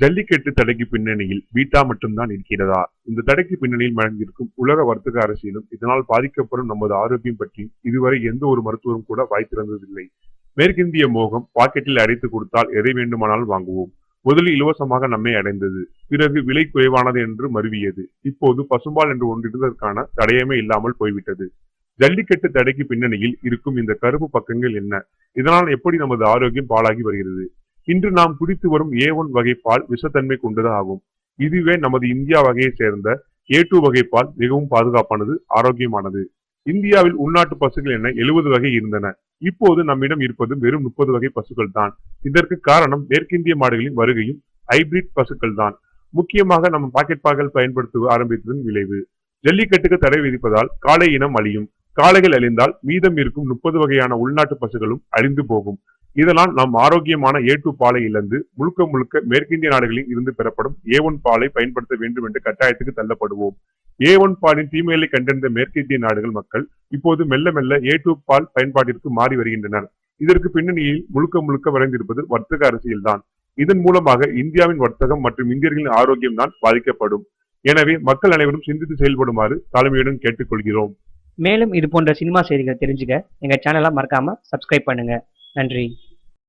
ஜல்லிக்கட்டு தடைக்கு பின்னணியில் பீட்டா மட்டும்தான் இருக்கிறதா? இந்த தடைக்கு பின்னணியில் மறைந்திருக்கும் உலக வர்த்தக அரசியலும் இதனால் பாதிக்கப்படும் நமது ஆரோக்கியம் பற்றி இதுவரை எந்த ஒரு மருத்துவரும் கூட வாய் திறந்ததில்லை. மேற்கிந்திய மோகம் பாக்கெட்டில் அடைத்து கொடுத்தால் எதை வேண்டுமானாலும் வாங்குவோம். முதலில் இலவசமாக நம்மை அடைந்தது பிறகு விலை குறைவானது என்று மருவியது. இப்போது பசும்பால் என்று ஒன்றிடுவதற்கான தடயமே இல்லாமல் போய்விட்டது. ஜல்லிக்கட்டு தடைக்கு பின்னணியில் இருக்கும் இந்த கருப்பு பக்கங்கள் என்ன? இதனால் எப்படி நமது ஆரோக்கியம் பாழாகி வருகிறது? இன்று நாம் குடித்து வரும் ஏ ஒன் வகை பால் விஷத்தன்மை கொண்டது ஆகும். இதுவே நமது இந்தியா வகையை சேர்ந்த ஏ டூ வகை பால் மிகவும் பாதுகாப்பானது ஆரோக்கியமானது. இந்தியாவில் உள்நாட்டு பசுக்கள் என எழுபது வகை இருந்தன. இப்போது நம்மிடம் இருப்பது வெறும் முப்பது வகை பசுக்கள் தான் இதற்கு காரணம் மேற்கிந்திய மாடுகளின் வருகையும் ஹைபிரிட் பசுக்கள் தான் முக்கியமாக நம்ம பாக்கெட் பால்கள் பயன்படுத்த ஆரம்பித்ததன் விளைவு. ஜல்லிக்கட்டுக்கு தடை விதிப்பதால் காளை இனம் அழியும். காளைகள் அழிந்தால் மீதம் இருக்கும் முப்பது வகையான உள்நாட்டு பசுகளும் அழிந்து போகும். இதனால் நாம் ஆரோக்கியமான ஏ டூ பாலை இழந்து முழுக்க முழுக்க மேற்கிந்திய நாடுகளில் இருந்து பெறப்படும் ஏ ஒன் பாலை பயன்படுத்த வேண்டும் என்று கட்டாயத்துக்கு தள்ளப்படுவோம். ஏ ஒன் பாலின் தீமைகளை கண்டறிந்த மேற்கிந்திய நாடுகள் மக்கள் இப்போது மெல்ல மெல்ல ஏ டூ பால் பயன்பாட்டிற்கு மாறி வருகின்றனர். இதற்கு பின்னணியில் முழுக்க முழுக்க வரைந்திருப்பது வர்த்தக அரசியல்தான். இதன் மூலமாக இந்தியாவின் வர்த்தகம் மற்றும் இந்தியர்களின் ஆரோக்கியம் தான் பாதிக்கப்படும். எனவே மக்கள் அனைவரும் சிந்தித்து செயல்படுமாறு தலைமையுடன் கேட்டுக்கொள்கிறோம். மேலும் இது போன்ற சினிமா செய்திகள் தெரிஞ்சுக்க எங்கள் சேனலை மறக்காமல் சப்ஸ்கிரைப் பண்ணுங்கள் நன்றி.